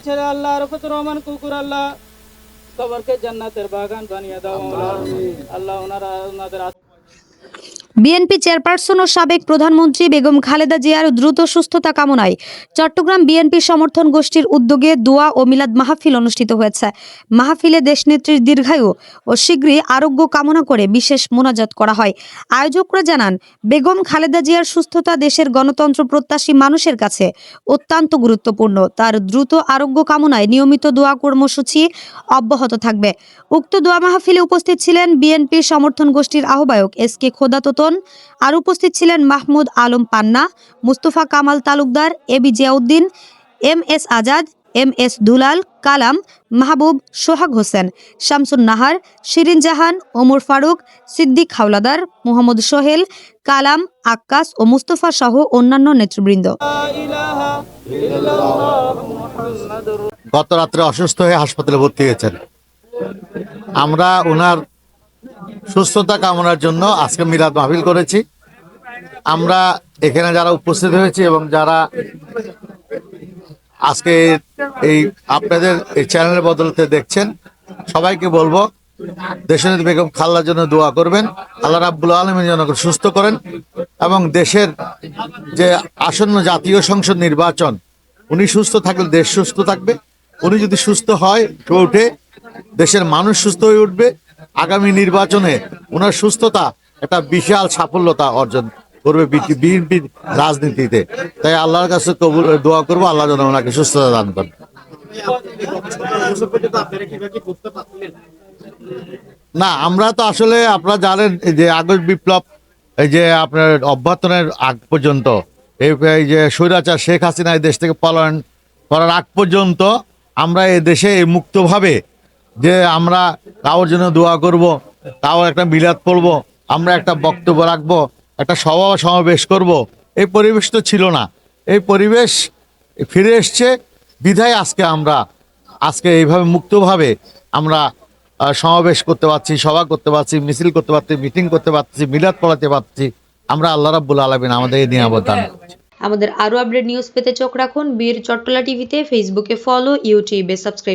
ছেলে আল্লাহ রফত রহমান কুকুর আল্লাহ কবরকে জান্নাতের বাগান বানিয়ে দাও আল্লাহ ওনারা ওনাদের বিএনপি চেয়ারপারসন ও সাবেক প্রধানমন্ত্রী বেগম খালেদা জিয়ার দ্রুত সুস্থতা কামনায় চট্টগ্রাম বিএনপি সমর্থন গোষ্ঠীর উদ্যোগে দোয়া ও মিলাদ মাহফিল অনুষ্ঠিত হয়েছে। মাহফিলে দেশনেত্রীর দীর্ঘায়ু ও শীঘ্রই আরোগ্য কামনা করে বিশেষ মোনাজাত করা হয়। আয়োজকরা জানান, বেগম খালেদা জিয়ার সুস্থতা দেশের গণতন্ত্র প্রত্যাশী মানুষের কাছে অত্যন্ত গুরুত্বপূর্ণ। তার দ্রুত আরোগ্য কামনায় নিয়মিত দোয়া কর্মসূচি অব্যাহত থাকবে। উক্ত দোয়া মাহফিলে উপস্থিত ছিলেন বিএনপি সমর্থন গোষ্ঠীর আহ্বায়ক এস কে খোদা তোতন আর উপস্থিত ছিলেন Mahmud Alam Panna, Mustafa Kamal Talukdar, A B Ziauddin, M S Azad, M S Dulal, Kalam, Mahbub, Sohag Hossain, Shamsun Nahar, Shirin Jahan, Omar Faruk, Siddique Howlader, Mohammad Sohel, Kalam, Akkas ও মুস্তফা সহ অন্যান্য নেতৃবৃন্দ। গত রাত্রে অসুস্থ হয়ে হাসপাতালে ভর্তি হয়েছেন। আমরা ওনার সুস্থতা কামনার জন্য আজকে মিলাদ মাহফিল করেছি। আমরা এখানে যারা উপস্থিত হয়েছি এবং যারা আজকে এই আপনাদের এই চ্যানেলের বদলতে দেখছেন, সবাইকে বলব, দেশনেত্রী বেগম খাল্লার জন্য দোয়া করবেন, আল্লাহ রাব্বুল আলমের জন্য সুস্থ করেন এবং দেশের যে আসন্ন জাতীয় সংসদ নির্বাচন, উনি সুস্থ থাকলে দেশ সুস্থ থাকবে, উনি যদি সুস্থ হয়ে, উঠে, দেশের মানুষ সুস্থ হয়ে উঠবে আগামী নির্বাচনে ওনার সুস্থতা একটা বিশাল সাফল্যতা অর্জন করবে বিএনপির রাজনীতিতে। তাই আল্লাহর কাছে কবুল, দোয়া করব, আল্লাহ যেন ওনাকে সুস্থতা দান করেন। না, আমরা তো আসলে আপনারা জানেন যে আগস্ট বিপ্লব, এই যে আপনার অভ্যর্থনের আগ পর্যন্ত, এই যে স্বৈরাচার শেখ হাসিনা এই দেশ থেকে পলায়ন করার আগ পর্যন্ত আমরা এই দেশে মুক্তভাবে যে আমরা কারোর জন্য দোয়া করব তাও একটা মিলাদ পড়ব, আমরা একটা বক্তব্য রাখব, একটা সভা সমাবেশ করব, এই পরিবেশ তো ছিল না এই পরিবেশ ফিরে এসছে, বিধায় আজকে আমরা, আজকে এইভাবে মুক্তভাবে আমরা সমাবেশ করতে পারছি, সভা করতে পারছি, মিছিল করতে পারছি, মিটিং করতে পারছি, মিলাদ পড়াতে পারছি আমরা আল্লাহ রাব্বুল আলমিন আমাদের এই নিয়ামত দান করছি। আমাদের আরও আপডেট নিউজ পেতে চোখ রাখুন বীর চট্টলা টিভিতে ফেসবুকে ফলো ইউটিউবে সাবস্ক্রাইব